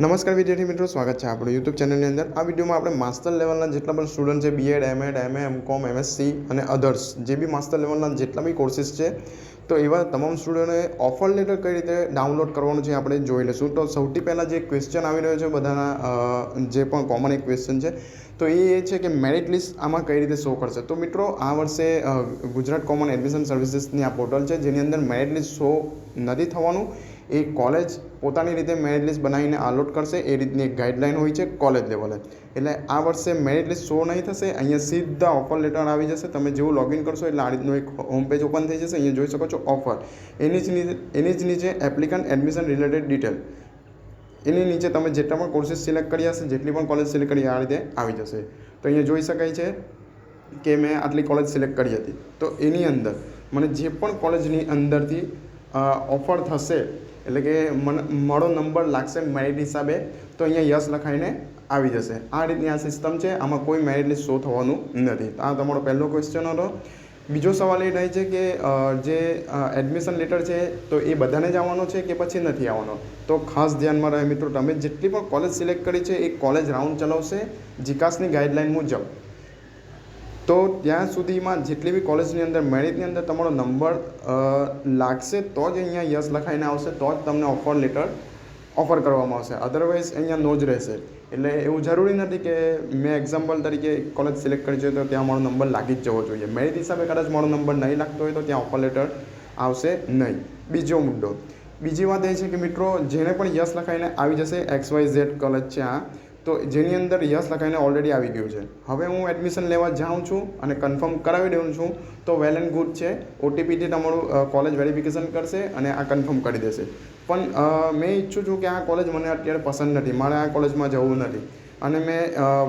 નમસ્કાર વિદ્યાર્થી મિત્રો, સ્વાગત છે આપણું યુટ્યુબ ચેનલની અંદર. આ વિડીયોમાં આપણે માસ્ટર લેવલના જેટલા પણ સ્ટુડન્ટ છે BEd MEd MA MCom MSc અને અધર્સ જે બી માસ્ટર લેવલના જેટલા બી કોર્સીસ છે, તો એવા તમામ સ્ટુડન્ટોએ ઓફર લેટર કઈ રીતે ડાઉનલોડ કરવાનું છે આપણે જોઈ લઈશું. તો સૌથી પહેલાં જે ક્વેશ્ચન આવી રહ્યો છે, બધાના જે પણ કોમન એક ક્વેશ્ચન છે, તો એ એ છે કે મેરિટ લિસ્ટ આમાં કઈ રીતે શો કરશે? તો મિત્રો, આ વર્ષે ગુજરાત કોમન એડમિશન સર્વિસીસની આ પોર્ટલ છે, જેની અંદર મેરિટ લિસ્ટ શો નથી થવાનું. એ કોલેજ પોતાની રીતે મેરિટ લિસ્ટ બનાવીને અલોટ કરશે, એ રીતની એક ગાઈડલાઇન હોય છે કોલેજ લેવલે એટલે આ વર્ષે મેરિટ લિસ્ટ શો નહીં થશે, અહીંયા સીધા ઓફર લેટર આવી જશે, તમે જેવું લોગિન કરશો એટલે આ રીતનું એક હોમ પેજ ઓપન થઈ જશે, અહીંયા જોઈ શકો છો ઓફર એની જ નીચે, એની જ નીચે એપ્લિકન્ટ એડમિશન રિલેટેડ ડિટેલ એની નીચે તમે જેટલા પણ કોર્સીસ સિલેક્ટ કર્યા હશે, જેટલી પણ કોલેજ સિલેક્ટ કરી, આ રીતે આવી જશે. તો અહીંયા જોઈ શકાય છે કે મેં આટલી કોલેજ સિલેક્ટ કરી હતી. તો એની અંદર, મને જે પણ કોલેજની અંદરથી ઓફર થશે એટલે કે મારો નંબર લાગશે મેરિટ હિસાબે, તો અહીંયા યસ લખાઈને આવી જશે. આ રીતની આ સિસ્ટમ છે. આમાં કોઈ મેરિટ લિસ્ટ શો થવાનું નથી. આ તમારો પહેલો ક્વેશ્ચન હતો. બીજો સવાલ એ રહે છે કે જે એડમિશન લેટર છે, તો એ બધાને જ આવવાનો છે કે પછી નથી આવવાનો? તો ખાસ ધ્યાનમાં રહે મિત્રો, તમે જેટલી પણ કોલેજ સિલેક્ટ કરી છે, એ કોલેજ રાઉન્ડ ચલાવશે. જીકાસની ગાઈડલાઇન મુજબ. તો ત્યાં સુધીમાં જેટલી બી કોલેજની અંદર, મેરિટની અંદર તમારો નંબર લાગશે તો જ અહીંયા યસ લખાઈને આવશે, તો જ તમને ઓફર લેટર ઓફર કરવામાં આવશે. અધરવાઇઝ અહીંયા નો જ રહેશે. એટલે એવું જરૂરી નથી કે મેં એક્ઝામ્પલ તરીકે કોલેજ સિલેક્ટ કરી છે તો ત્યાં મારો નંબર લાગી જ જવો જોઈએ. મેરિટ હિસાબે કદાચ મારો નંબર નહીં લાગતો હોય તો ત્યાં ઓફર લેટર આવશે નહીં. બીજો મુદ્દો. બીજી વાત એ છે કે મિત્રો જેને પણ યસ લખાઈને આવી જશે એક્સ વાય ઝેડ કોલેજ છે આ તો જેની અંદર યસ લખાઈને ઓલરેડી આવી ગયું છે. હવે હું એડમિશન લેવા જાઉં છું અને કન્ફર્મ કરાવી દઉં છું, તો વેલ એન્ડ ગુડ છે. ઓટીપીથી તમારું કોલેજ વેરિફિકેશન કરશે અને આ કન્ફર્મ કરી દેશે. પણ મેં ઈચ્છું છું કે આ કોલેજ મને અત્યારે પસંદ નથી. મારે આ કોલેજમાં જવું નથી. અને મેં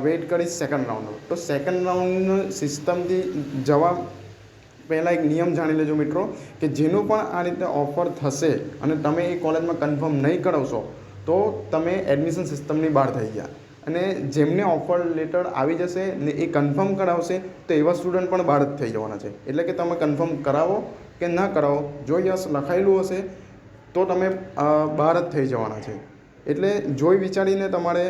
વેઇટ કરીશ સેકન્ડ રાઉન્ડનો તો સેકન્ડ રાઉન્ડ સિસ્ટમથી જવા પહેલાં એક નિયમ જાણી લેજો મિત્રો, કે જેનું પણ આ રીતે ઓફર થશે અને તમે એ કોલેજમાં કન્ફર્મ નહીં કરાવશો, તો તમે એડમિશન સિસ્ટમની બહાર થઈ ગયા. અને જેમને ઓફર લેટર આવી જશે ને એ કન્ફર્મ કરાવશે, તો એવા સ્ટુડન્ટ પણ બહાર જ થઈ જવાના છે. એટલે કે તમે કન્ફર્મ કરાવો કે ન કરાવો, જો યસ લખાયેલું હશે, તો તમે બહાર જ થઈ જવાના છે. એટલે જોઈ વિચારીને તમારે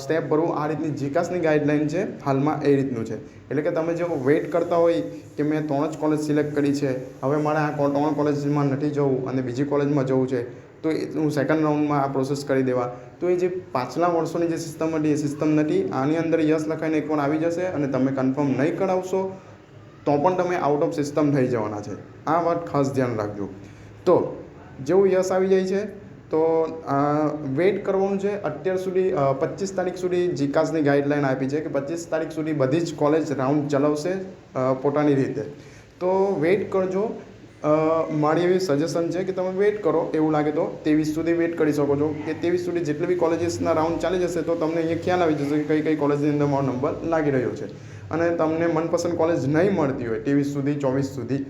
સ્ટેપ ભરવું, આ રીતની જીકાસની ગાઈડલાઇન છે, હાલમાં એ રીતનું છે. એટલે કે તમે જો વેઇટ કરતા હોય કે મેં ત્રણ જ કોલેજ સિલેક્ટ કરી છે, હવે મારે આ ત્રણ કોલેજમાં નથી જવું અને બીજી કોલેજમાં જવું છે તો હું સેકન્ડ રાઉન્ડમાં આ પ્રોસેસ કરી દેવા. તો એ જે પાછલા વર્ષોની જે સિસ્ટમ હતી, એ સિસ્ટમ નથી. આની અંદર યસ લખાઈને એકવાર આવી જશે અને તમે કન્ફર્મ નહીં કરાવશો, તો પણ તમે આઉટ ઓફ સિસ્ટમ થઈ જવાના છે. આ વાત ખાસ ધ્યાન રાખજો. તો જેવું યસ આવી જાય છે, તો વેઇટ કરવાનું છે. અત્યાર સુધી પચીસ તારીખ સુધી જીકાસની ગાઈડલાઈન આપી છે કે પચીસ તારીખ સુધી બધી જ કોલેજ રાઉન્ડ ચલાવશે પોતાની રીતે. તો વેઇટ કરજો. મારી એવી સજેશન છે કે તમે વેઇટ કરો એવું લાગે તો ત્રેવીસ સુધી વેઇટ કરી શકો છો. કે ત્રેવીસ સુધી જેટલી બી કોલેજીસના રાઉન્ડ ચાલી જશે તો તમને અહીંયા ખ્યાલ આવી જશે કે કઈ કઈ કોલેજની અંદર મારો નંબર લાગી રહ્યો છે. અને તમને મનપસંદ કોલેજ નહીં મળતી હોય ત્રેવીસ સુધી, ચોવીસ સુધી,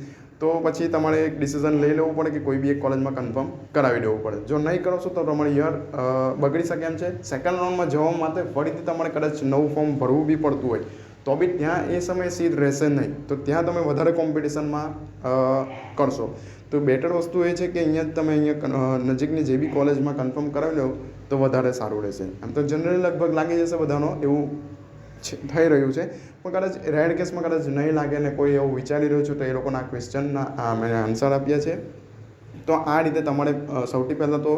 તો પછી તમારે એક ડિસિઝન લઈ લેવું પડે કે કોઈ બી એક કોલેજમાં કન્ફર્મ કરાવી દેવું પડે. જો નહીં કરાવશો તો તમારે યર બગડી શકે એમ છે. સેકન્ડ રાઉન્ડમાં જવા માટે ફરીથી તમારે કદાચ નવું ફોર્મ ભરવું બી પડતું હોય. તો બી ત્યાં એ સમયે સીટ રહેશે નહીં. તો ત્યાં તમે વધારે કોમ્પિટિશનમાં કરશો. તો બેટર વસ્તુ એ છે કે અહીંયા તમે અહીંયા નજીકની જે બી કોલેજમાં કન્ફર્મ કરાવી લો તો વધારે સારું રહેશે. આમ તો જનરલી લગભગ લાગી જશે બધાનો એવું થઈ રહ્યું છે. પણ કદાચ રેડ કેસમાં કદાચ નહીં લાગે ને કોઈ એવું વિચારી રહ્યું છું, તો એ લોકોના ક્વેશ્ચનના મેં આન્સર આપ્યા છે. તો આ રીતે તમારે સૌથી પહેલાં તો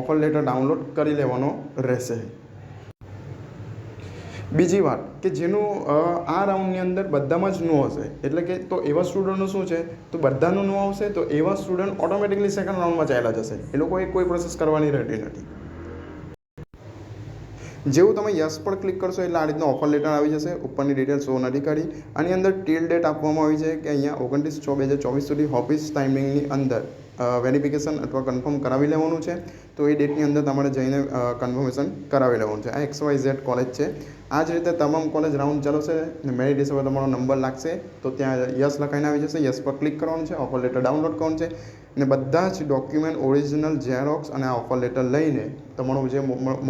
ઓફર લેટર ડાઉનલોડ કરી લેવાનો રહેશે. બીજી વાત કે જેનું આ રાઉન્ડની અંદર બધામાં જ નો હશે. એટલે કે તો એવા સ્ટુડન્ટનું શું છે? તો બધાનું નો આવશે, તો એવા સ્ટુડન્ટ ઓટોમેટિકલી સેકન્ડ રાઉન્ડમાં ચાલ્યા જશે. એ લોકોએ કોઈ પ્રોસેસ કરવાની રહેતી નથી. જેવું તમે યસ પર ક્લિક કરશો, એટલે આ રીતનો ઓફર લેટર આવી જશે. ઉપરની ડિટેલ શો નથી કરી. આની અંદર ટીલ ડેટ આપવામાં આવી છે કે અહીંયા ઓગણત્રીસ છ, બે હજાર ચોવીસ સુધી ઓફિસ ટાઈમિંગની અંદર. વેરિફિકેશન અથવા કન્ફર્મ કરાવી લેવાનું છે. તો એ ડેટની અંદર તમારે જઈને કન્ફર્મેશન કરાવી લેવાનું છે. આ એક્સ વાય ઝેડ કોલેજ છે. આ જ રીતે તમામ કોલેજ રાઉન્ડ ચાલશે અને મેરિટ હિસાબે તમારો નંબર લાગશે. તો ત્યાં યસ લખાઈને આવી જશે. યસ પર ક્લિક કરવાનું છે. ઓફર લેટર ડાઉનલોડ કરવાનું છે. અને બધા જ ડોક્યુમેન્ટ ઓરિજિનલ ઝેરોક્સ અને આ ઓફર લેટર લઈને તમારો જે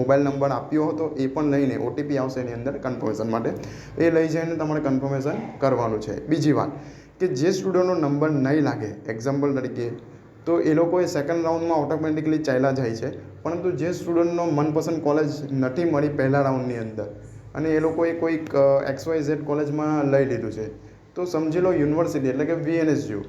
મોબાઈલ નંબર આપ્યો હતો એ પણ લઈને ઓટીપી આવશે એની અંદર કન્ફર્મેશન માટે. એ લઈ જઈને તમારે કન્ફર્મેશન કરવાનું છે. બીજી વાત કે જે સ્ટુડન્ટનો નંબર નહીં લાગે એક્ઝામ્પલ તરીકે તો એ લોકોએ સેકન્ડ રાઉન્ડમાં ઓટોમેટિકલી ચાલ્યા જાય છે. પરંતુ જે સ્ટુડન્ટનો મનપસંદ કોલેજ નથી મળી પહેલા રાઉન્ડની અંદર, અને એ લોકોએ કોઈક એક્સ વાય ઝેડ કોલેજમાં લઈ લીધું છે. તો સમજી લો યુનિવર્સિટી એટલે કે વીએનએસયુ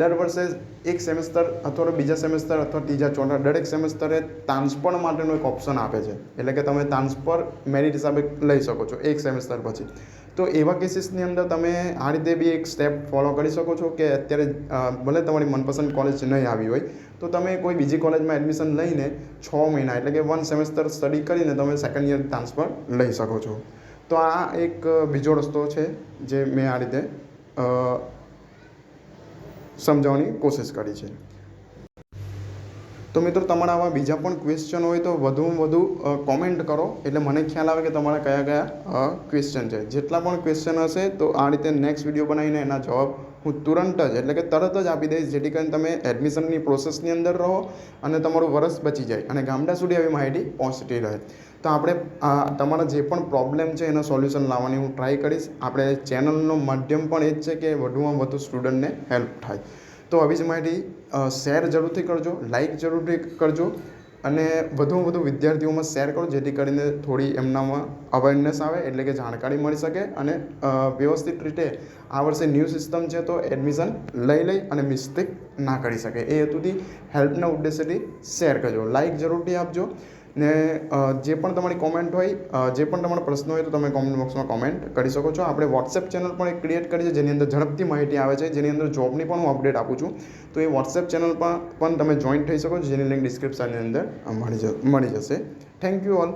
દર વર્ષે એક સેમેસ્ટર અથવા તો બીજા સેમેસ્ટર અથવા ત્રીજા ચોથા, દરેક સેમેસ્ટરે ટ્રાન્સફર માટેનો એક ઓપ્શન આપે છે. એટલે કે તમે ટ્રાન્સફર મેરિટ હિસાબે લઈ શકો છો એક સેમેસ્ટર પછી. તો એવા કેસીસની અંદર તમે આ રીતે બી એક સ્ટેપ ફોલો કરી શકો છો કે અત્યારે ભલે તમારી મનપસંદ કોલેજ નહીં આવી હોય, તો તમે કોઈ બીજી કોલેજમાં એડમિશન લઈને છ મહિના, એટલે કે વન સેમેસ્ટર સ્ટડી કરીને તમે સેકન્ડ યર ટ્રાન્સફર લઈ શકો છો. તો આ એક બીજો રસ્તો છે જે મેં આ રીતે સમજાવવાની કોશિશ કરી છે. તો મિત્રો, તમારા આવા બીજા પણ ક્વેશ્ચન હોય તો વધુમાં વધુ કોમેન્ટ કરો. એટલે મને ખ્યાલ આવે કે તમારા કયા કયા ક્વેશ્ચન છે. જેટલા પણ ક્વેશ્ચન હશે તો આ રીતે નેક્સ્ટ વીડિયો બનાવીને એના જવાબ હું તુરંત જ, એટલે કે તરત જ આપી દઈશ, જેથી કરીને તમે એડમિશનની પ્રોસેસની અંદર રહો અને તમારું વરસ બચી જાય અને ગામડા સુધી આવી માહિતી પહોંચતી રહે. તો આપણે તમારા જે પણ પ્રોબ્લેમ છે એનો સોલ્યુશન લાવવાની હું ટ્રાય કરીશ. આપણે ચેનલનો માધ્યમ પણ એ જ છે કે વધુમાં વધુ સ્ટુડન્ટને હેલ્પ થાય. તો આવી જ માહિતી શેર જરૂરથી કરજો લાઇક જરૂરથી કરજો અને વધુમાં વધુ વિદ્યાર્થીઓમાં શેર કરો, જેથી કરીને થોડી એમનામાં અવેરનેસ આવે, એટલે કે જાણકારી મળી શકે અને વ્યવસ્થિત રીતે આ વર્ષે ન્યૂ સિસ્ટમ છે તો એડમિશન લઈ લઈ અને મિસ્ટેક ના કરી શકે. એ હેતુથી હેલ્પના ઉદ્દેશ્યથી શેર કરજો. લાઇક જરૂરથી આપજો. ને જે પણ તમારી કોમેન્ટ હોય જે પણ તમારા પ્રશ્નો હોય તો તમે કોમેન્ટ બોક્સમાં કોમેન્ટ કરી શકો છો. આપણે વોટ્સએપ ચેનલ પણ એક ક્રિએટ કરી છે, જેની અંદર ઝડપથી માહિતી આવે છે. જેની અંદર જોબની પણ હું અપડેટ આપું છું. તો એ વોટ્સએપ ચેનલ પર પણ તમે જોઈન થઈ શકો છો, જેની લિંક ડિસ્ક્રિપ્શનની અંદર મળી જ, મળી જશે. Thank you all